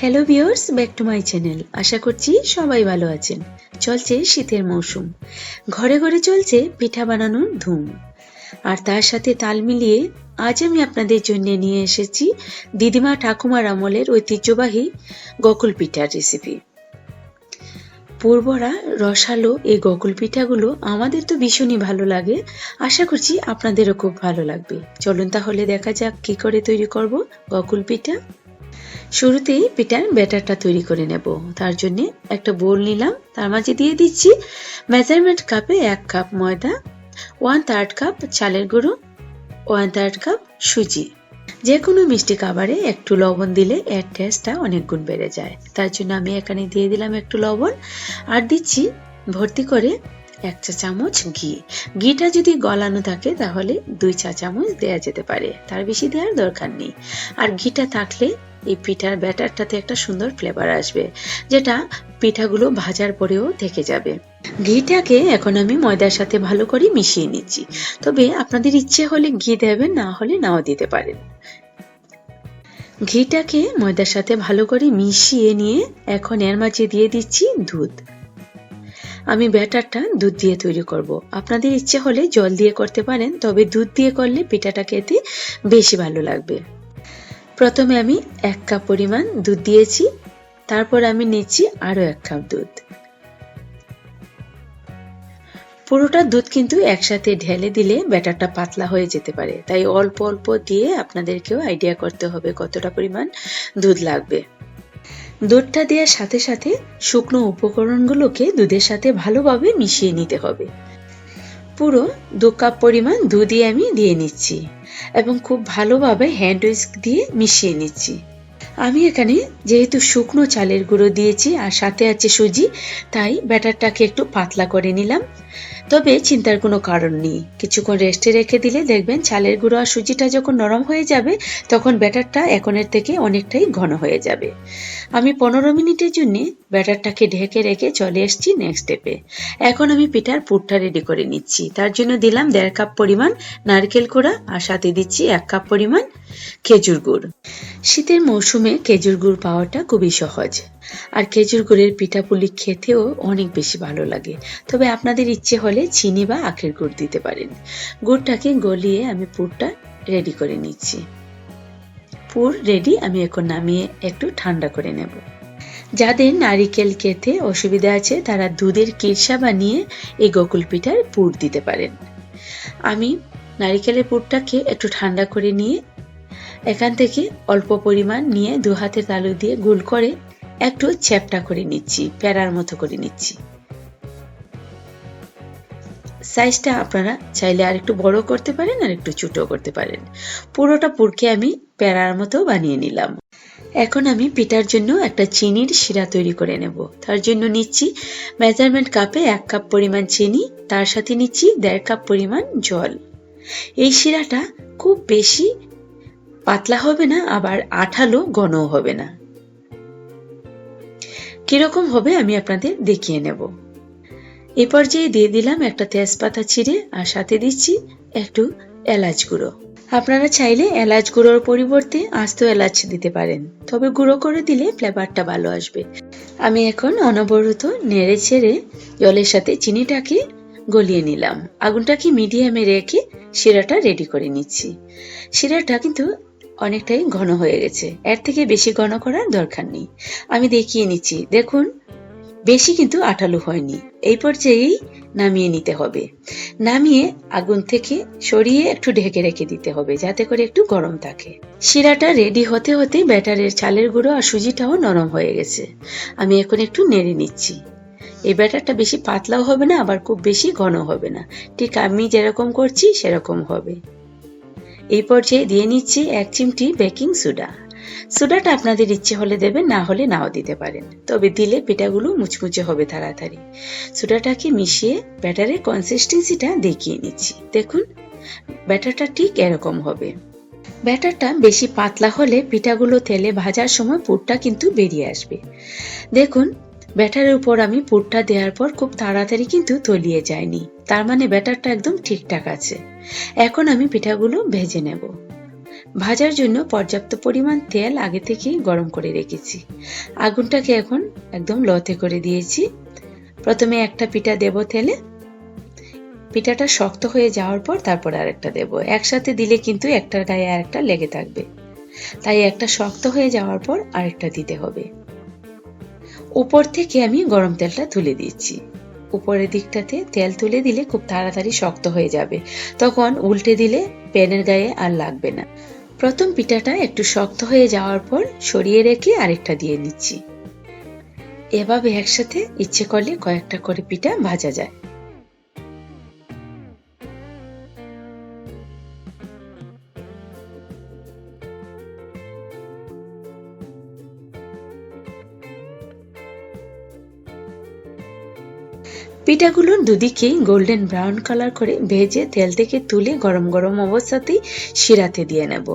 Hello viewers back to my channel আশা করছি সবাই ভালো আছেন। চলছে শীতের মৌসুম। ঘরে ঘরে চলছে পিঠা বানানোর ধুম। আর তার সাথে তাল মিলিয়ে আজ আমি আপনাদের জন্য নিয়ে এসেছি দিদিমা ঠাকুমার আমলের ঐতিহ্যবাহী গকুল পিঠার রেসিপি পূর্বরা রসালো এই গকুল পিঠাগুলো আমাদের তো ভীষণই ভালো লাগে। আশা করছি আপনাদেরও খুব ভালো লাগবে। চলুন তাহলে দেখা যাক কি করে তৈরি করব গকুল পিঠা। শুরুতেই পিঠার ব্যাটারটা তৈরি করে নেব। তার জন্য একটা বোল নিলাম। তার মাঝে দিয়ে দিচ্ছি মেজারমেন্ট কাপে এক কাপ ময়দা ওয়ান থার্ড কাপ চালের গুঁড়ো ওয়ান থার্ড কাপ সুজি। যে কোনো মিষ্টি খাবারে একটু লবণ দিলে এর টেস্টটা অনেক গুণ বেড়ে যায়। তার জন্য আমি এখানে দিয়ে দিলাম একটু লবণ আর দিচ্ছি ভর্তি করে এক চা চামচ ঘি। ঘিটা যদি গলানো থাকে তাহলে দুই চা চামচ দেওয়া যেতে পারে। তার বেশি দেওয়ার দরকার নেই। আর ঘিটা থাকলে এই পিঠার ব্যাটারটাতে একটা সুন্দর ফ্লেভার আসবে, যেটা পিঠাগুলো ভাজার পরেও থেকে যাবে। ঘিটাকে এখন আমি ময়দার সাথে ভালো করে মিশিয়ে নিচ্ছি। তবে আপনাদের ইচ্ছে হলে ঘি দেবেন, না হলে নাও দিতে পারেন। ঘিটাকে ময়দার সাথে ভালো করে মিশিয়ে নিয়ে এখন এর মাঝে দিয়ে দিচ্ছি দুধ। আমি ব্যাটারটা দুধ দিয়ে তৈরি করব। আপনাদের ইচ্ছে হলে জল দিয়ে করতে পারেন, তবে দুধ দিয়ে করলে পিঠাটা খেতে বেশি ভালো লাগবে। প্রথমে আমি এক কাপ পরিমাণ দুধ দিয়েছি, তারপর আমি নিচ্ছি আরও এক কাপ দুধ। পুরোটা দুধ কিন্তু একসাথে ঢেলে দিলে ব্যাটারটা পাতলা হয়ে যেতে পারে। তাই অল্প অল্প দিয়ে আপনাদেরকেও আইডিয়া করতে হবে কতটা পরিমাণ দুধ লাগবে। দুধটা দেওয়ার সাথে সাথে শুকনো উপকরণগুলোকে দুধের সাথে ভালোভাবে মিশিয়ে নিতে হবে। পুরো দু কাপ পরিমাণ দুধই আমি দিয়ে নিচ্ছি এবং খুব ভালোভাবে হ্যান্ড উইস্ক দিয়ে মিশিয়ে নিচ্ছি। আমি এখানে যেহেতু শুকনো চালের গুঁড়ো দিয়েছি আর সাথে আছে সুজি, তাই ব্যাটারটাকে একটু পাতলা করে নিলাম। তবে চিন্তার কোনো কারণ নেই। কিছুক্ষণ রেস্টে রেখে দিলে দেখবেন চালের গুঁড়ো আর সুজিটা যখন নরম হয়ে যাবে, তখন ব্যাটারটা এখনের থেকে অনেকটাই ঘন হয়ে যাবে। আমি পনেরো মিনিটের জন্য ব্যাটারটাকে ঢেকে রেখে চলে এসেছি নেক্সট স্টেপে এখন আমি পিঠার পুরটা রেডি করে নিচ্ছি। তার জন্য দিলাম দেড় কাপ পরিমাণ নারকেল কোড়া আর সাথে দিচ্ছি এক কাপ পরিমাণ খেজুর গুড়। শীতের মৌসুমে খেজুর গুড় পাওয়াটা খুবই সহজ। আর খেজুর গুড়ের পিঠাপুলি খেতেও অনেক বেশি ভালো লাগে। তবে আপনাদের ইচ্ছে হলে চিনি বা আখের গুড় দিতে পারেন। গুড়টাকে গলিয়ে আমি পুরটা রেডি করে নিচ্ছি। পুর রেডি আমি এখন নামিয়ে একটু ঠান্ডা করে নেব। যাদের নারিকেল খেতে অসুবিধা আছে, তারা দুধের কিরসা বানিয়ে এই গোকুল পিঠার পুর দিতে পারেন। আমি নারিকেলের পুরটাকে একটু ঠান্ডা করে নিয়ে এখান থেকে অল্প পরিমাণ নিয়ে দু হাতের তালু দিয়ে গুল করে একটু চ্যাপটা করে নিচ্ছি, প্যারার মতো করে নিচ্ছি। সাইজটা আপনারা চাইলে আর একটু বড় করতে পারেন আর একটু ছোট করতে পারেন। পুরোটা পুরকে আমি প্যারার মতো বানিয়ে নিলাম। এখন আমি পিঠার জন্য একটা চিনির শিরা তৈরি করে নেব। তার জন্য নিচ্ছি মেজারমেন্ট কাপে এক কাপ পরিমাণ চিনি, তার সাথে নিচ্ছি দেড় কাপ পরিমাণ জল। এই শিরাটা খুব বেশি পাতলা হবে না, আবার আঠালো ঘনও হবে না। কীরকম হবে আমি আপনাদের দেখিয়ে নেব। এ পর্যায়ে দিয়ে দিলাম একটা তেজপাতা ছিঁড়ে আর সাথে দিচ্ছি একটু এলাচ গুঁড়ো। আপনারা চাইলে এলাচ গুঁড়োর পরিবর্তে আস্ত এলাচ দিতে পারেন, তবে গুঁড়ো করে দিলে ফ্লেভারটা ভালো আসবে। আমি এখন অনবরত নেড়ে ছেড়ে জলের সাথে চিনিটাকে গলিয়ে নিলাম। আগুনটাকে মিডিয়ামে রেখে শিরাটা রেডি করে নিচ্ছি। শিরাটা কিন্তু অনেকটাই ঘন হয়ে গেছে। এর থেকে বেশি ঘন করার দরকার নেই। আমি দেখিয়ে নিচ্ছি। দেখুন, বেশি কিন্তু আঠালো হয়নি। এই পর্যায়েই নামিয়ে নিতে হবে। নামিয়ে আগুন থেকে সরিয়ে একটু ঢেকে রেখে দিতে হবে, যাতে করে একটু গরম থাকে। শিরাটা রেডি হতে হতে ব্যাটারের চালের গুঁড়ো আর সুজিটাও নরম হয়ে গেছে। আমি এখন একটু নেড়ে নিচ্ছি। এই ব্যাটারটা বেশি পাতলাও হবে না, আবার খুব বেশি ঘন হবে না। ঠিক আমি যেরকম করছি, সেরকম হবে। এই পর্যায়ে দিয়ে নিচ্ছি এক চিমটি বেকিং সোডা। সোডাটা আপনাদের ইচ্ছে হলে দেবেন, না হলে নাও দিতে পারেন। তবে দিলে পিঠাগুলো মুচমুচে হবে তাড়াতাড়ি। সোডাটাকে মিশিয়ে ব্যাটারের কনসিস্টেন্সিটা দেখিয়ে নিচ্ছি। দেখুন, ব্যাটারটা ঠিক এরকম হবে। ব্যাটারটা বেশি পাতলা হলে পিঠাগুলো তেলে ভাজার সময় পুরটা কিন্তু বেরিয়ে আসবে। দেখুন ব্যাটারের উপর আমি পুরটা দেওয়ার পর খুব তাড়াতাড়ি কিন্তু তলিয়ে যায়নি। তার মানে ব্যাটারটা একদম ঠিকঠাক আছে। এখন আমি পিঠাগুলো ভেজে নেব। ভাজার জন্য পর্যাপ্ত পরিমাণ তেল আগে থেকেই গরম করে রেখেছি। আগুনটাকে এখন একদম লতে করে দিয়েছি। প্রথমে একটা পিঠা দেব তেলে। পিঠাটা শক্ত হয়ে যাওয়ার পর তারপর আরেকটা দেব। একসাথে দিলে কিন্তু একটার গায়ে আরেকটা লেগে থাকবে। তাই একটা শক্ত হয়ে যাওয়ার পর আরেকটা দিতে হবে। উপর থেকে আমি গরম তেলটা তুলে দিচ্ছি উপরের দিকটাতে তেল তুলে দিলে খুব তাড়াতাড়ি শক্ত হয়ে যাবে। তখন উল্টে দিলে প্যানের গায়ে আর লাগবে না। প্রথম পিঠাটা একটু শক্ত হয়ে যাওয়ার পর সরিয়ে রেখে আরেকটা দিয়ে নিচ্ছি। এভাবে একসাথে ইচ্ছে করলে কয়েকটা করে পিঠা ভাজা যায়। পিঠাগুলো দুদিকেই গোল্ডেন ব্রাউন কালার করে ভেজে তেল থেকে তুলে গরম গরম অবস্থাতেই শিরাতে দিয়ে নেব।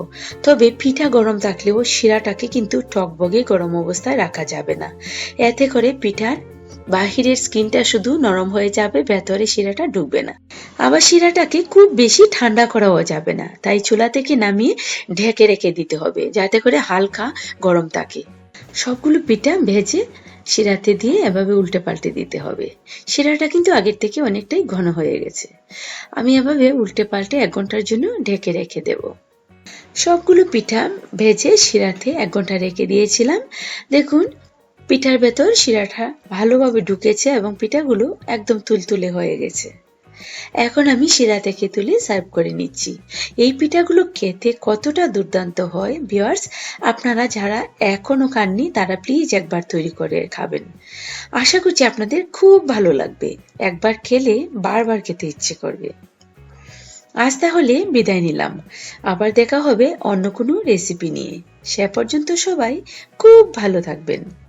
তবে পিঠা গরম থাকলেও শিরাটাকে কিন্তু টকবগে গরম অবস্থায় রাখা যাবে না। এতে করে পিঠার বাহিরের স্কিনটা শুধু নরম হয়ে যাবে, ভেতরে শিরাটা ঢুকবে না। আবার শিরাটাকে খুব বেশি ঠান্ডা করাও যাবে না। তাই চুলা থেকে নামিয়ে ঢেকে রেখে দিতে হবে, যাতে করে হালকা গরম থাকে। সবগুলো পিঠা ভেজে শিরাতে দিয়ে এভাবে উল্টে পাল্টে দিতে হবে। শিরাটা কিন্তু আগের থেকে অনেকটাই ঘন হয়ে গেছে। আমি এভাবে উল্টে পাল্টে এক ঘণ্টার জন্য ঢেকে রেখে দেব। সবগুলো পিঠা ভেজে শিরাতে এক ঘণ্টা রেখে দিয়েছিলাম। দেখুন, পিঠার ভেতর শিরাটা ভালোভাবে ঢুকেছে এবং পিঠাগুলো একদম তুলতুলে হয়ে গেছে। এখন আমি শিরা থেকে তুলে সার্ভ করে নিচ্ছি। এই পিঠাগুলো খেতে কতটা দুর্দান্ত হয় ভিওয়ার্স আপনারা যারা এখনও খাননি, তারা প্লিজ একবার তৈরি করে খাবেন। আশা করছি আপনাদের খুব ভালো লাগবে। একবার খেলে বারবার খেতে ইচ্ছে করবে। আজ তাহলে বিদায় নিলাম। আবার দেখা হবে অন্য কোনো রেসিপি নিয়ে। সে পর্যন্ত সবাই খুব ভালো থাকবেন।